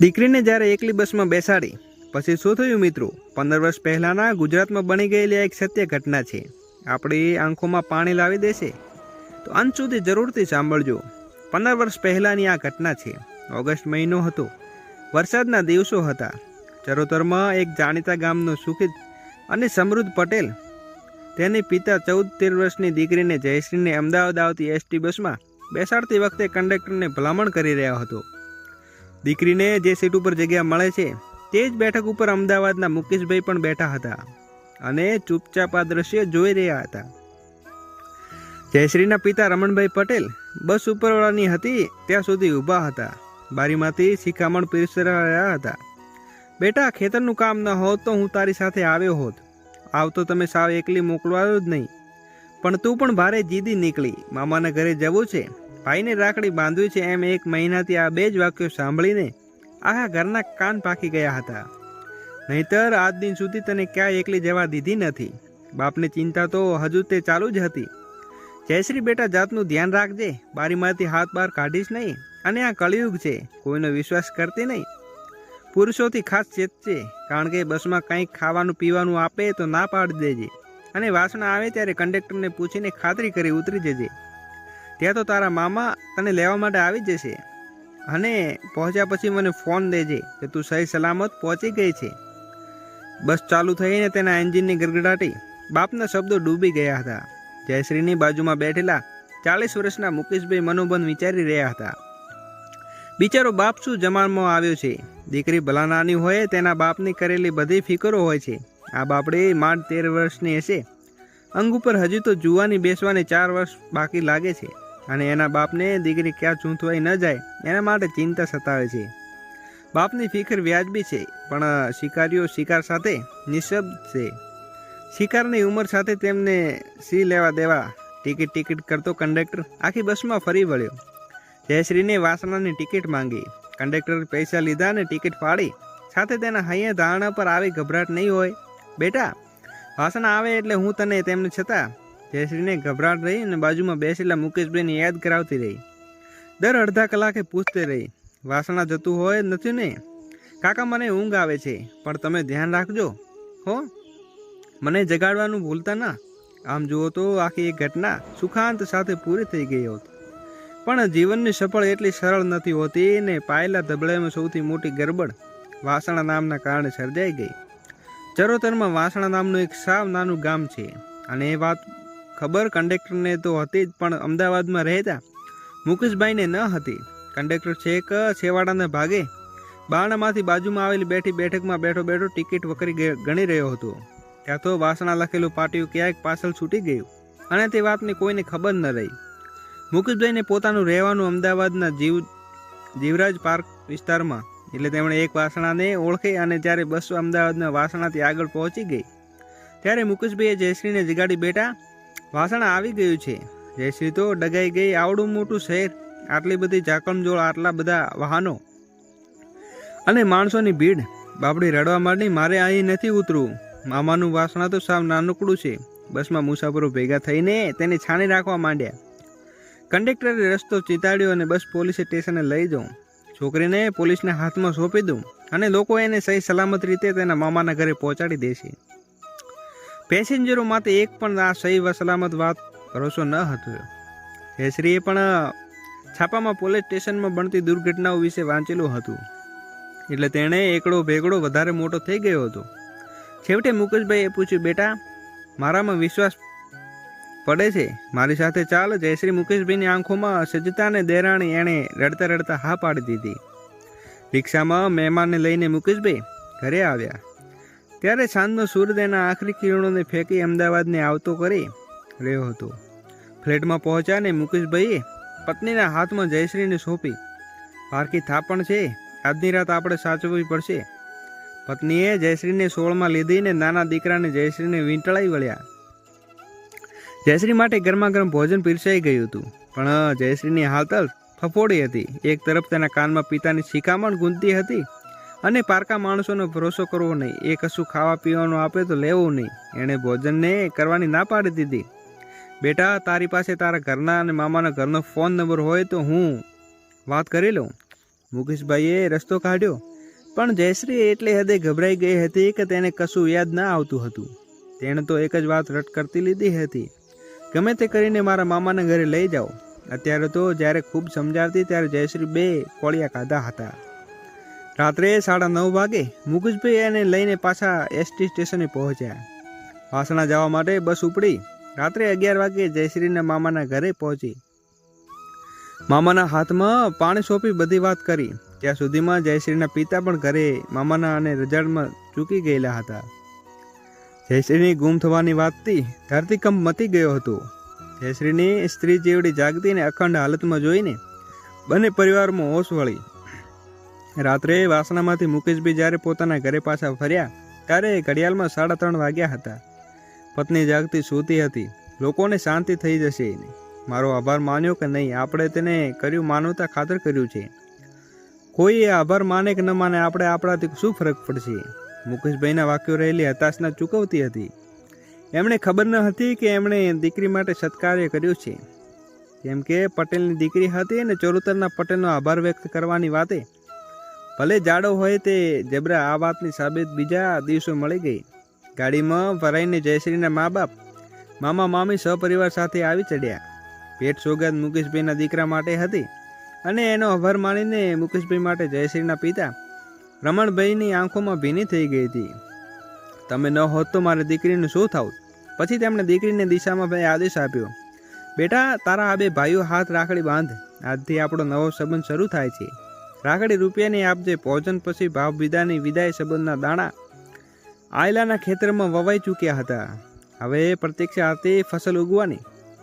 દીકરીને જ્યારે એકલી બસમાં બેસાડી, પછી શું થયું મિત્રો? પંદર વર્ષ પહેલાંના ગુજરાતમાં બની ગયેલી એક સત્ય ઘટના છે. આપણી આંખોમાં પાણી લાવી દેશે? તો અંત સુધી જરૂરથી સાંભળજો. પંદર વર્ષ પહેલાંની આ ઘટના છે. ઓગસ્ટ મહિનો હતો. વરસાદના દિવસો હતા. ચરોતરમાં એક જાણીતા ગામનો સુખિત અને સમૃદ્ધ પટેલ, તેની પિતા ચૌદ તેર વર્ષની દીકરીને જયશ્રીને અમદાવાદ આવતી એસટી બસમાં બેસાડતી વખતે કંડક્ટરને ભલામણ કરી રહ્યો હતો. દીકરીને જે સીટ ઉપર જગ્યા મળે છે, તે જ બેઠક ઉપર અમદાવાદના મુકેશભાઈ પણ બેઠા હતા અને ચૂપચાપ આ દ્રશ્ય જોઈ રહ્યા હતા. જયશ્રીના પિતા રમણભાઈ પટેલ બસ ઉપરવાળાની હતી, ત્યાં સુધી ઊભા હતા. બારીમાંથી શિખામણ પીરસી રહ્યા હતા. બેટા, ખેતરનું કામ ન હોત તો હું તારી સાથે આવ્યો હોત. આવતો તમે સાવ એકલી મોકલવાયો જ નહીં. પણ તું પણ ભારે જીદી નીકળી. મામાના ઘરે જવું છે. ભાઈને રાખડી બાંધવી છે એમ એક મહિનાથી આ બે જ વાક્યો સાંભળીને આખા ઘરના કાન પાકી ગયા હતા. નહીતર આજ દિન સુધી તને ક્યાંય એકલી જવા દીધી નથી. બાપને ચિંતા તો હજુ તે ચાલુ જ હતી. જયશ્રી બેટા જાતનું ધ્યાન રાખજે. બારીમાંથી હાથ બહાર કાઢીશ નહીં અને આ કળિયુગ છે, કોઈનો વિશ્વાસ કરતી નહીં. પુરુષોથી ખાસ ચેતજે. કારણ કે બસમાં કંઈક ખાવાનું પીવાનું આપે તો ના પાડી દેજે. અને વાસણા આવે ત્યારે કંડક્ટરને પૂછીને ખાતરી કરી ઉતરી જજે. ત્યાં તો તારા મામા તને લેવા માટે આવી જશે. અને પહોંચ્યા પછી મને ફોન દેજે, કે તું સહી સલામત પહોંચી ગઈ છે. બસ ચાલુ થઈને તેના એન્જિનની ગરગડાટી બાપના શબ્દો ડૂબી ગયા હતા. જયશ્રીની બાજુમાં બેઠેલા ચાલીસ વર્ષના મુકેશભાઈ મનોબંધ વિચારી રહ્યા હતા. બિચારો બાપ શું જમાનમાં આવ્યો છે? દીકરી ભલા નાની હોય તેના બાપની કરેલી બધી ફિકરો હોય છે. આ બાપડે માંડ તેર વર્ષની હશે. અંગ ઉપર હજી તો જુવાની બેસવાની ચાર વર્ષ બાકી લાગે છે. અને એના બાપને દીકરી ક્યાં ચૂંથવાઈ ન જાય, એના માટે ચિંતા સતાવે છે. બાપની ફિકર વ્યાજબી છે, પણ શિકારીઓ શિકાર સાથે નિશબ્દ છે. શિકારની ઉંમર સાથે તેમને સી લેવા દેવા ટિકિટ ટિકિટ કરતો કંડક્ટર આખી બસમાં ફરી વળ્યો. જયશ્રીને વાસણાની ટિકિટ માંગી. કંડક્ટર પૈસા લીધા અને ટિકિટ ફાડી સાથે તેના હૈયા ધારણા પર આવી ગભરાટ નહીં હોય. બેટા, વાસણા આવે એટલે હું તને તેમને છતાં જયશ્રીને ગભરાટ રહી અને બાજુમાં બેસેલા મુકેશભાઈને યાદ કરાવતી રહી. દર અડધા કલાકે પૂછતી રહી, વાસણા જતું હોય નથી ને? કાકા, મને ઊંઘ આવે છે, પણ તમે ધ્યાન રાખજો. હો? મને જગાડવાનું ભૂલતા ના? આમ જુઓ તો આખી એક ઘટના સુખાંત સાથે પૂરી થઈ ગઈ હોત. પણ જીવનની સફળ એટલી સરળ નથી હોતી ને પાયેલા ધબળામાં સૌથી મોટી ગરબડ વાસણા નામના કારણે સર્જાઈ ગઈ. ચરોતરમાં વાસણા નામનું એક સાવ નાનું ગામ છે અને એ વાત ખબર? કંડક્ટરને તો હતી જ, પણ અમદાવાદમાં રહેતા મુકેશભાઈને ન હતી. કંડક્ટર છેક છેવાડાના ભાગે? બારણામાંથી બાજુમાં આવેલી બેઠી બેઠકમાં બેઠો બેઠો ટિકિટ વકરી ગણી રહ્યો હતો. ત્યાં તો વાસણા લખેલું પાટિયું ક્યાંક પાછળ છૂટી ગયું અને તે વાતની કોઈને ખબર ન રહી. મુકેશભાઈને પોતાનું રહેવાનું અમદાવાદના જીવ, જીવરાજ પાર્ક વિસ્તારમાં, એટલે તેમણે એક વાસણાને ઓળખી અને જ્યારે બસો અમદાવાદના વાસણાથી આગળ પહોંચી ગઈ. ત્યારે મુકેશભાઈએ જયશ્રીને જગાડી બેટા વાસણા આવી ગયું છે. જયશ્રી તો ડગાઈ ગઈ આવડું મોટું શહેર. આટલી બધી ઝાકમજોળ આટલા બધા વાહનો. અને માણસોની ભીડ. બાપડી રડવા માંડી, મારે અહીં નથી ઉતરવું. મામાનું વાસણા તો સાવ નાનકડું છે. બસમાં મુસાફરો ભેગા થઈને તેને છાણી રાખવા માંડ્યા. કંડક્ટરે રસ્તો ચિતાડ્યો અને બસ પોલીસ સ્ટેશને લઈ જાઉં. છોકરીને પોલીસના હાથમાં સોંપી દઉં અને લોકો એને સહી સલામત રીતે તેના મામાના ઘરે પહોંચાડી દેશે પેસેન્જરો માટે એક પણ આ સહી વસલામત વાત ભરોસો ન હતો. જયશ્રીએ પણ છાપામાં પોલીસ સ્ટેશનમાં બનતી દુર્ઘટનાઓ વિશે વાંચેલું હતું. એટલે તેણે એકડો ભેગડો વધારે મોટો થઈ ગયો હતો. છેવટે મુકેશભાઈએ પૂછ્યું, બેટા, મારામાં વિશ્વાસ પડે છે? મારી સાથે ચાલ. જયશ્રી મુકેશભાઈની આંખોમાં સજ્જતા અને દેરાણી એણે રડતા રડતા હા પાડી દીધી. રિક્ષામાં મહેમાનને લઈને મુકેશભાઈ ઘરે આવ્યા. ત્યારે સાંજનો સૂર્ય એના આખરી કિરણોને ફેંકી અમદાવાદને આવતો કરી રહ્યો હતો. ફ્લેટમાં પહોંચ્યા ને મુકેશભાઈએ પત્નીના હાથમાં જયશ્રીને સોંપી. પારખી થાપણ છે. આજની રાત આપણે સાચવવી પડશે. પત્નીએ જયશ્રીને સોળમાં લીધીને નાના દીકરાને જયશ્રીને વીંટળાઈ વળ્યા. જયશ્રી માટે ગરમા ગરમ ભોજન પીરસાઈ ગયું હતું, પણ જયશ્રીની હાલત ફફોડી હતી. એક તરફ તેના કાનમાં પિતાની શિખામણ ગુંજતી હતી અને પારકા માણસોનો ભરોસો કરવો નહીં. એ કશું ખાવા પીવાનું આપે તો લેવું નહીં. એણે ભોજનને કરવાની ના પાડી દીધી. બેટા, તારી પાસે તારા ઘરના અને મામાના ઘરનો ફોન નંબર હોય તો હું વાત કરી લઉં. મુકેશભાઈએ રસ્તો કાઢ્યો. પણ જયશ્રી એટલી હદે ગભરાઈ ગઈ હતી કે તેને કશું યાદ ના આવતું હતું. તેણે તો એક જ વાત રટ કરતી લીધી હતી. ગમે તે કરીને મારા મામાના ઘરે લઈ જાઓ. અત્યારે તો જ્યારે ખૂબ સમજાવતી ત્યારે જયશ્રી બે કોળિયા ખાધા હતા. રાત્રે સાડા નવ વાગે મુકેશભાઈ એને લઈને પાછા એસટી સ્ટેશને પહોંચ્યા. વાસણા જવા માટે બસ ઉપડી રાત્રે અગિયાર વાગે જયશ્રીના મામાના ઘરે પહોંચી. મામાના હાથમાં પાણી સોંપી બધી વાત કરી. ત્યાં સુધીમાં જયશ્રીના પિતા પણ ઘરે મામાના અને રજાડમાં ચૂકી ગયેલા હતા. જયશ્રીની ગુમ થવાની વાતથી ધરતીકંપ મતી ગયો હતો. જયશ્રીની સ્ત્રી જેવડી જાગતી ને અખંડ હાલતમાં જોઈને બંને પરિવારમાં હોશ વળી રાત્રે વાસણામાંથી મુકેશભાઈ જ્યારે પોતાના ઘરે પાછા ફર્યા, ત્યારે ઘડિયાળમાં સાડા ત્રણ વાગ્યા હતા. પત્ની જાગતી સૂતી હતી. લોકોને શાંતિ થઈ જશે મારો આભાર માન્યો કે નહીં, આપણે તેને કર્યું માનવતા ખાતર કર્યું છે. કોઈ આભાર માને કે ન માને, આપણે આપણાથી શું ફરક પડશે? મુકેશભાઈના વાક્યો રહેલી હતાશના ચૂકવતી હતી. એમણે ખબર ન હતી કે એમણે દીકરી માટે સત્કાર્ય કર્યું છે. કેમ કે પટેલની દીકરી હતી અને ચરોતરના પટેલનો આભાર વ્યક્ત કરવાની વાતે ભલે જાડો હોય તે જબરા આ વાતની સાબિત બીજા દિવસો મળી ગઈ. ગાડીમાં ભરાઈને જયશ્રીના મા બાપ, મામા મામી સહપરિવાર સાથે આવી ચડ્યા. પેટ સોગાદ મુકેશભાઈના દીકરા માટે હતી અને એનો આભાર માનીને મુકેશભાઈ માટે જયશ્રીના પિતા રમણભાઈની આંખોમાં ભીની થઈ ગઈ હતી. તમે ન હોત તો મારી દીકરીનું શું થાવ પછી તેમણે દીકરીને દિશામાં ભાઈ આદેશ આપ્યો. બેટા, તારા આ બે ભાઈઓ હાથ રાખડી બાંધ. આજથી આપણો નવો સંબંધ શરૂ થાય છે. રાખડી રૂપિયાની આપજે ભોજન પછી ભાવ વિદાની વિદાય સંબંધના દાણા આયલાના ખેતરમાં વવાઈ ચૂક્યા હતા. હવે પ્રતીક્ષા હતી ફસલ ઉગવાની.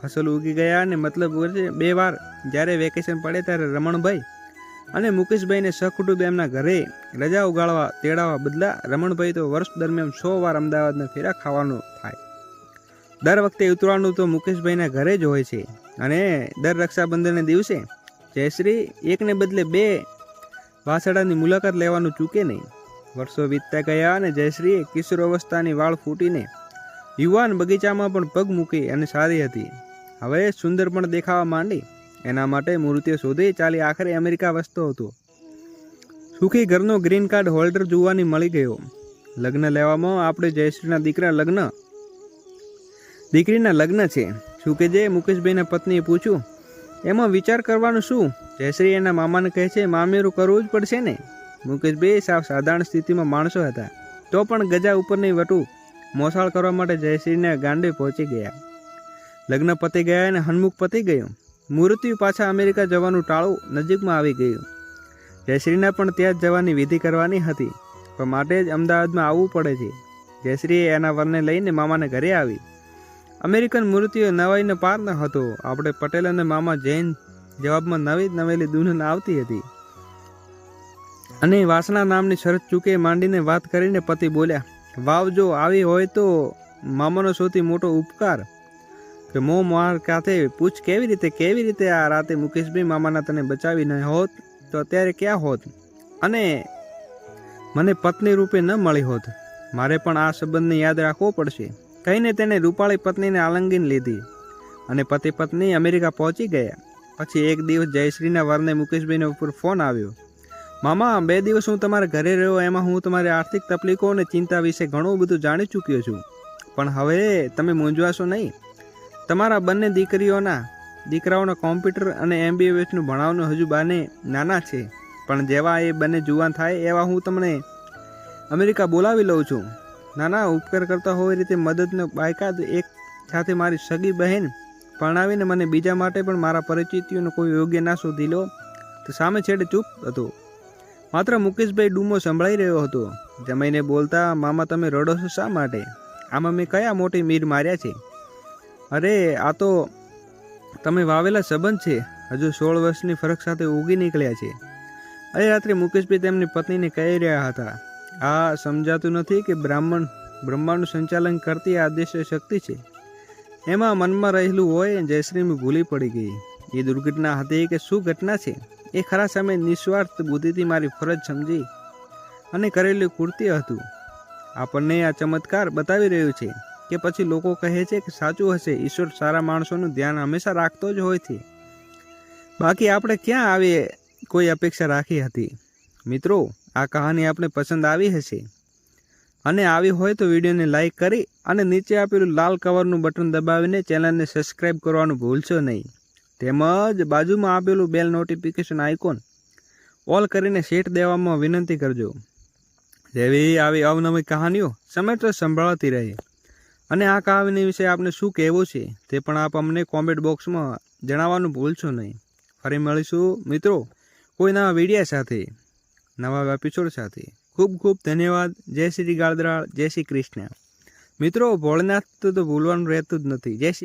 ફસલ ઉગી ગયા અને મતલબ બે વાર જ્યારે વેકેશન પડે ત્યારે રમણભાઈ અને મુકેશભાઈને સહકુટુંબ એમના ઘરે રજા ઉગાડવા તેડાવા બદલા રમણભાઈ તો વર્ષ દરમિયાન સો વાર અમદાવાદના ફેરા ખાવાનું થાય. દર વખતે ઉતરવાનું તો મુકેશભાઈના ઘરે જ હોય છે. અને દર રક્ષાબંધનને દિવસે જયશ્રી એકને બદલે બે વાસડાની મુલાકાત લેવાનું ચૂકે નહીં. વર્ષો વીતતા ગયા અને જયશ્રીએ કિશોર અવસ્થાની વાળ ફૂટીને યુવાન બગીચામાં પણ પગ મૂકી અને સારી હતી. હવે સુંદર પણ દેખાવા માંડી. એના માટે મૂર્તિઓ શોધી ચાલી આખરે અમેરિકા વસતો હતો. સુખી ઘરનો ગ્રીન કાર્ડ હોલ્ડર જોવાની મળી ગયો. લગ્ન લેવામાં આપણે જયશ્રીના દીકરા લગ્ન, દીકરીના લગ્ન છે. કે જે મુકેશભાઈના પત્નીએ પૂછ્યું, એમાં વિચાર કરવાનું શું? જયશ્રી એના મામાને કહે છે, મામેરું કરવું જ પડશે ને. મુકેશભાઈ સાવ સાધારણ સ્થિતિમાં માણસો હતા. તો પણ ગજા ઉપરની વટુ મોસાળ કરવા માટે જયશ્રીને ગાંડે પહોંચી ગયા. લગ્ન પતી ગયા અને હનમુખ પતી ગયું. મૃત્યુ પાછા અમેરિકા જવાનું ટાળું નજીકમાં આવી ગયું. જયશ્રીને પણ ત્યાં જ જવાની વિધિ કરવાની હતી. પણ માટે જ અમદાવાદમાં આવવું પડે છે. જયશ્રીએ એના વરને લઈને મામાને ઘરે આવી. અમેરિકન મૃત્યુ નવાઈનો પાર ન હતો. આપણે પટેલ અને મામા જૈન જવાબમાં નવી નવેલી દુલ્હન આવતી હતી. અને વાસણા નામની શરત ચૂકે માંડીને વાત કરીને પતિ બોલ્યા, વાવ, જો આવી હોય તો મામાનો સૌથી મોટો ઉપકાર. કે મો માર કાથે પૂછ, કેવી રીતે કેવી રીતે આ રાતે મુકેશભાઈ મામાના તને બચાવી ન હોત, તો અત્યારે ક્યાં હોત? અને મને પત્ની રૂપે ન મળી હોત. મારે પણ આ સંબંધને યાદ રાખવો પડશે. કહીને તેને રૂપાળી પત્નીને આલંગીન લીધી. અને પતિ પત્ની અમેરિકા પહોંચી ગયા. પછી એક દિવસ જયશ્રીના વારને મુકેશભાઈના ઉપર ફોન આવ્યો. મામા બે દિવસ હું તમારા ઘરે રહ્યો, એમાં હું તમારી આર્થિક તકલીફો અને ચિંતા વિશે ઘણું બધું જાણી ચૂક્યો છું. પણ હવે તમે મૂંઝવાશો નહીં. તમારા બંને દીકરીઓના, દીકરાઓના કોમ્પ્યુટર અને એમબીએસનું ભણાવવાનું હજુ બાને નાના છે. પણ જેવા એ બંને જુવાન થાય, એવા હું તમને અમેરિકા બોલાવી લઉં છું. નાના ઉપકાર કરતા હોય રીતે મદદનો બાયકાદ એક સાથે મારી સગી બહેન પરણાવીને મને બીજા માટે પણ મારા પરિચિતિઓનો કોઈ યોગ્ય ના શોધી લો. તો સામે છેડે ચૂપ હતો. માત્ર મુકેશભાઈ ડૂમો સંભળાઈ રહ્યો હતો. જમાઈને બોલતા, મામા, તમે રડો છો શા માટે? આમાં મેં કયા મોટી મીર માર્યા છે? અરે, આ તો તમે વાવેલા સંબંધ છે. હજુ સોળ વર્ષની ફરક સાથે ઉગી નીકળ્યા છે. અરે રાત્રે મુકેશભાઈ તેમની પત્નીને કહી રહ્યા હતા. આ સમજાતું નથી કે બ્રાહ્મણ, બ્રહ્માંડનું સંચાલન કરતી આ આદેશ્ય શક્તિ છે. એમાં મનમાં રહેલું હોય જયશ્રી મેં ભૂલી પડી ગઈ. એ દુર્ઘટના હતી કે શું ઘટના છે? એ ખરા સામે નિસ્વાર્થ બુદ્ધિથી મારી ફરજ સમજી અને કરેલું કૃત્ય હતું. આપણને આ ચમત્કાર બતાવી રહ્યું છે કે પછી લોકો કહે છે કે સાચું હશે, ઈશ્વર સારા માણસોનું ધ્યાન હંમેશા રાખતો જ હોય છે. બાકી આપણે ક્યાં આવી કોઈ અપેક્ષા રાખી હતી? મિત્રો, આ કહાની આપણે પસંદ આવી હશે. અને આવી હોય તો વિડીયોને લાઇક કરી અને નીચે આપેલું લાલ કવરનું બટન દબાવીને ચેનલને સબસ્ક્રાઈબ કરવાનું ભૂલશો નહીં. તેમજ બાજુમાં આપેલું બેલ નોટિફિકેશન આઇકોન ઓલ કરીને સેટ દેવામાં વિનંતી કરજો. જેવી આવી અવનવી કહાનીઓ સમયસર સંભળાતી રહે. અને આ કહાની વિશે આપને શું કહેવું છે તે પણ આપ અમને કોમેન્ટ બોક્સમાં જણાવવાનું ભૂલશો નહીં. ફરી મળીશું મિત્રો કોઈ નવા વિડીયા સાથે, નવા એપિસોડ સાથે. ખૂબ ખૂબ ધન્યવાદ. જય શ્રી ગાળદરાળ. જય શ્રી કૃષ્ણ. મિત્રો, ભોળનાથ તો ભૂલવાનું રહેતું જ નથી. જય શ્રી